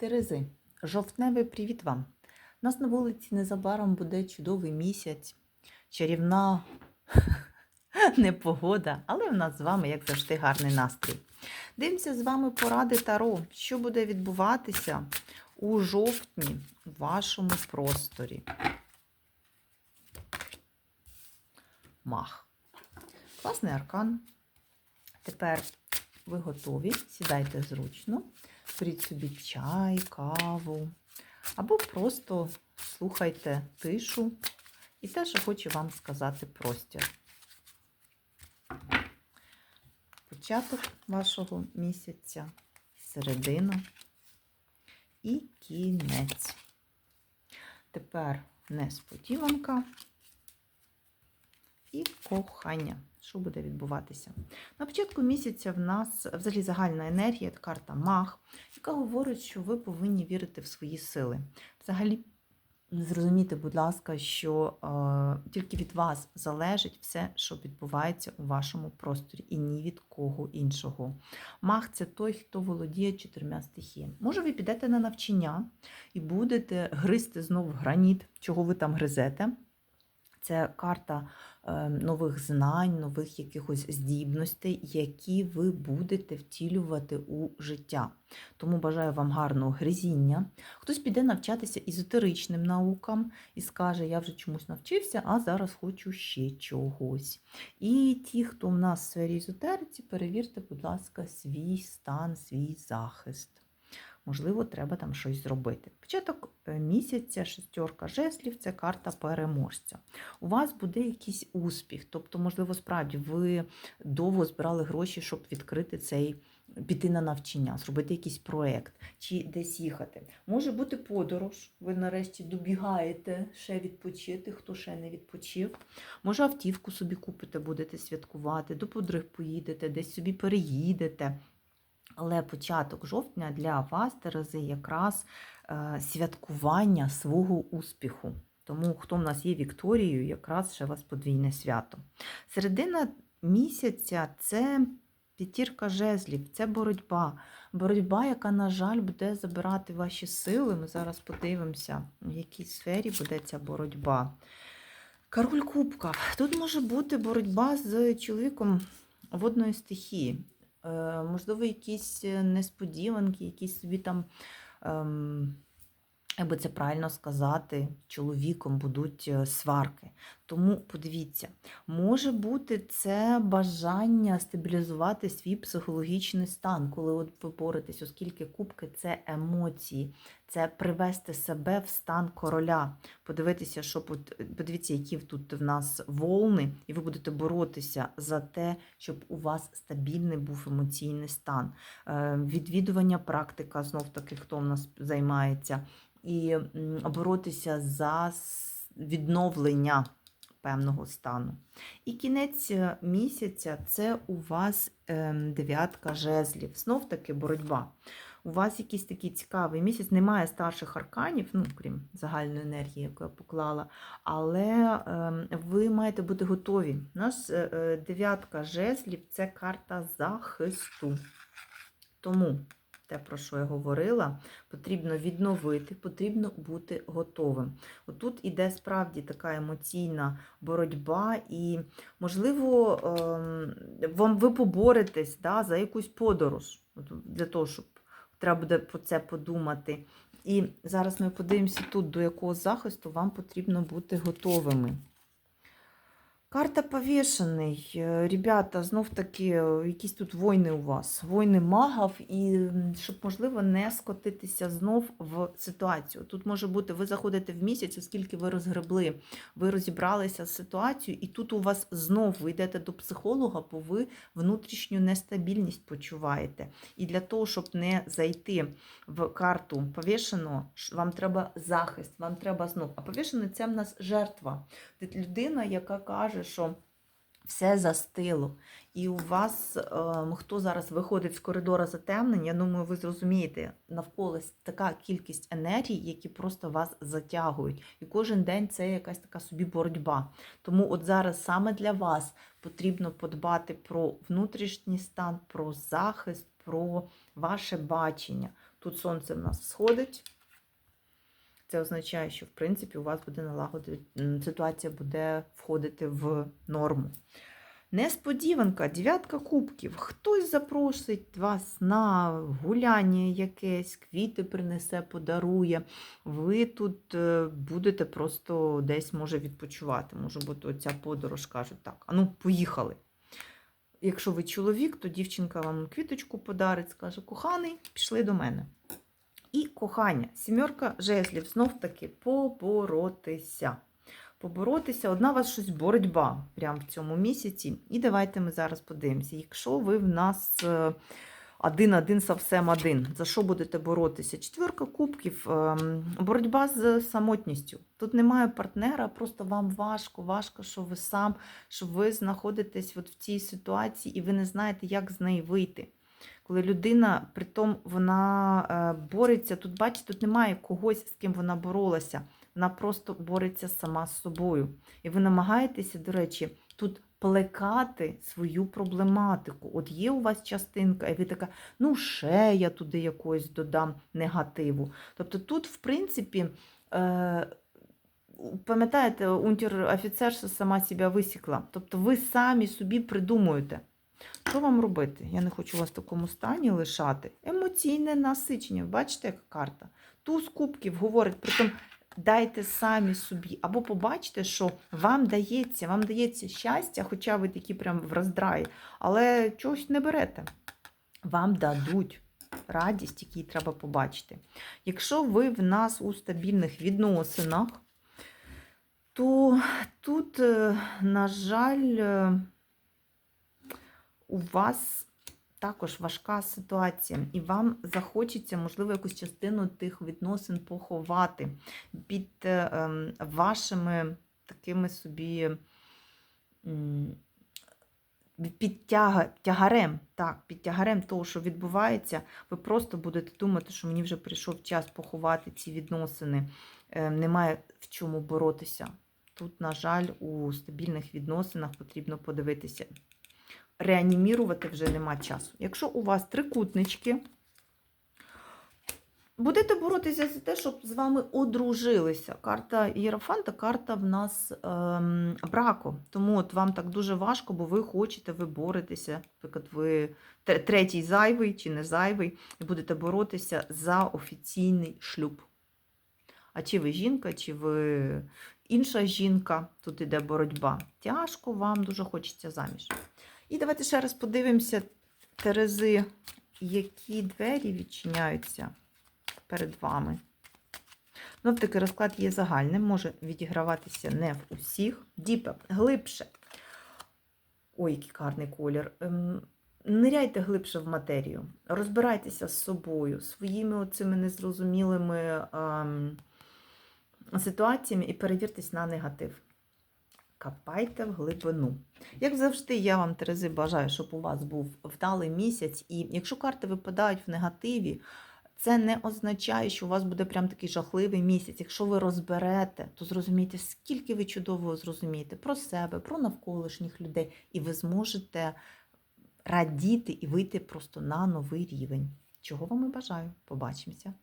Терези, жовтневий привіт вам! У нас на вулиці незабаром буде чудовий місяць, чарівна непогода, але в нас з вами, як завжди, гарний настрій. Дивимося з вами поради Таро, що буде відбуватися у жовтні в вашому просторі. Мах. Класний аркан. Тепер ви готові, сідайте зручно, беріть собі чай, каву, або просто слухайте тишу і те, що хочу вам сказати простір. Початок вашого місяця, середина і кінець. Тепер несподіванка і кохання. Що буде відбуватися? На початку місяця в нас взагалі загальна енергія, карта Мах, яка говорить, що ви повинні вірити в свої сили. Взагалі, зрозумійте, будь ласка, що е, тільки від вас залежить все, що відбувається у вашому просторі, і ні від кого іншого. Мах це той, хто володіє чотирма стихіями. Може, ви підете на навчання і будете гризти знову граніт, чого ви там гризете. Це карта е, нових знань, нових якихось здібностей, які ви будете втілювати у життя. Тому бажаю вам гарного гризіння. Хтось піде навчатися езотеричним наукам і скаже, я вже чомусь навчився, а зараз хочу ще чогось. І ті, хто в нас в сфері езотериці, перевірте, будь ласка, свій стан, свій захист. Можливо, треба там щось зробити. Початок е, місяця, шестерка жеслів це карта переможця. У вас буде якийсь успіх, тобто, можливо, справді ви довго збирали гроші, щоб відкрити цей, піти на навчання, зробити якийсь проєкт чи десь їхати. Може бути подорож, ви нарешті добігаєте ще відпочити, хто ще не відпочив. Може, автівку собі купите, будете святкувати, до подруг поїдете, десь собі переїдете. Але початок жовтня для вас, Терези, якраз е, святкування свого успіху. Тому, хто в нас є Вікторією, якраз ще вас подвійне свято. Середина місяця це п'ятірка жезлів, це боротьба. Боротьба, яка, на жаль, буде забирати ваші сили. Ми зараз подивимося, в якій сфері буде ця боротьба. Король Кубка. Тут може бути боротьба з чоловіком водної стихії. Е, можливо, якісь е, несподіванки, якісь собі там, ем, як би це правильно сказати, чоловіком будуть е, сварки. Тому подивіться, може бути це бажання стабілізувати свій психологічний стан, коли от ви боретесь, оскільки кубки це емоції, це привести себе в стан короля. Подивитися, що подивіться, які тут в нас волни, і ви будете боротися за те, щоб у вас стабільний був емоційний стан. Відвідування практика, знов таки, хто в нас займається, і боротися за відновлення певного стану. І кінець е, місяця це у вас ем, дев'ятка жезлів. Знов таки боротьба. У вас якийсь такий цікавий місяць, немає старших арканів, ну, крім загальної енергії, яку я поклала, але е, ви маєте бути готові. У нас е, е, дев'ятка жезлів це карта захисту. Тому те, про що я говорила, потрібно відновити, потрібно бути готовим. Отут іде справді така емоційна боротьба, і, можливо, ем, вам ви поборетесь да, за якусь подорож, для того, щоб треба буде про це подумати. І зараз ми подивимося тут, до якого захисту вам потрібно бути готовими. Карта повішений. Е, ребята, знов таки, е, якісь тут війни у вас, війни магів, і щоб, можливо, не скотитися знов в ситуацію. Тут може бути, ви заходите в місяць, оскільки ви розгребли, ви розібралися з ситуацією, і тут у вас знов ви йдете до психолога, бо ви внутрішню нестабільність почуваєте. І для того, щоб не зайти в карту повішеного, вам треба захист, вам треба знов. А повішений це в нас жертва. Людина, яка каже, що все застило. І у вас, е, хто зараз виходить з коридора затемнення, я думаю, ви зрозумієте, навколо така кількість енергії, які просто вас затягують. І кожен день це якась така собі боротьба. Тому от зараз саме для вас потрібно подбати про внутрішній стан, про захист, про ваше бачення. Тут сонце в нас сходить. Це означає, що в принципі у вас буде налагодити, ситуація буде входити в норму. Несподіванка, дев'ятка кубків. Хтось запросить вас на гуляння якесь, квіти принесе, подарує. Ви тут е, будете просто десь може відпочивати. Може бути оця подорож кажуть, так, а ну поїхали. Якщо ви чоловік, то дівчинка вам квіточку подарить, скаже, коханий, пішли до мене. І кохання, сімерка жезлів, знов таки поборотися. Поборотися, одна у вас щось боротьба прямо в цьому місяці. І давайте ми зараз подивимося. Якщо ви в нас е, один-один совсем один, за що будете боротися? Четверка кубків, ем, боротьба з самотністю. Тут немає партнера, просто вам важко, важко, що ви сам, що ви знаходитесь от в цій ситуації і ви не знаєте, як з неї вийти. Коли людина, притом вона е, бореться, тут бачите, тут немає когось, з ким вона боролася. Вона просто бореться сама з собою. І ви намагаєтеся, до речі, тут плекати свою проблематику. От є у вас частинка, і ви така, ну ще я туди якось додам негативу. Тобто тут, в принципі, е, пам'ятаєте, унтер-офіцерша сама себе висікла. Тобто ви самі собі придумуєте. Що вам робити? Я не хочу вас в такому стані лишати. Емоційне насичення. Бачите, яка карта? Туз кубків говорить про те, дайте самі собі, або побачите, що вам дається, вам дається щастя, хоча ви такі прям в роздраї, але чогось не берете. Вам дадуть радість, який треба побачити. Якщо ви в нас у стабільних відносинах, то тут, е, на жаль, е, у вас також важка ситуація, і вам захочеться, можливо, якусь частину тих відносин поховати під е, ем, вашими такими собі під тягарем, так, під тягарем того, що відбувається, ви просто будете думати, що мені вже прийшов час поховати ці відносини. Е, Немає в чому боротися. Тут, на жаль, у стабільних відносинах потрібно подивитися реанімірувати вже нема часу. Якщо у вас трикутнички, будете боротися за те, щоб з вами одружилися. Карта Єрофанта, карта в нас ем, браку. Тому от вам так дуже важко, бо ви хочете, ви боретеся. Наприклад, ви третій зайвий чи не зайвий, і будете боротися за офіційний шлюб. А чи ви жінка, чи ви інша жінка, тут іде боротьба. Тяжко вам дуже хочеться заміж. І давайте ще раз подивимося, Терези, які двері відчиняються перед вами. Ну, таки розклад є загальним, може відіграватися не в усіх. Діпе, глибше. Ой, який гарний колір. Ем, Ниряйте глибше в матерію, розбирайтеся з собою, своїми оцими незрозумілими ем, ситуаціями і перевіртесь на негатив. Капайте в глибину. Як завжди, я вам, Терези, бажаю, щоб у вас був вдалий місяць. І якщо карти випадають в негативі, це не означає, що у вас буде прям такий жахливий місяць. Якщо ви розберете, то зрозумієте, скільки ви чудово зрозумієте про себе, про навколишніх людей, і ви зможете радіти і вийти просто на новий рівень. Чого вам і бажаю. Побачимося!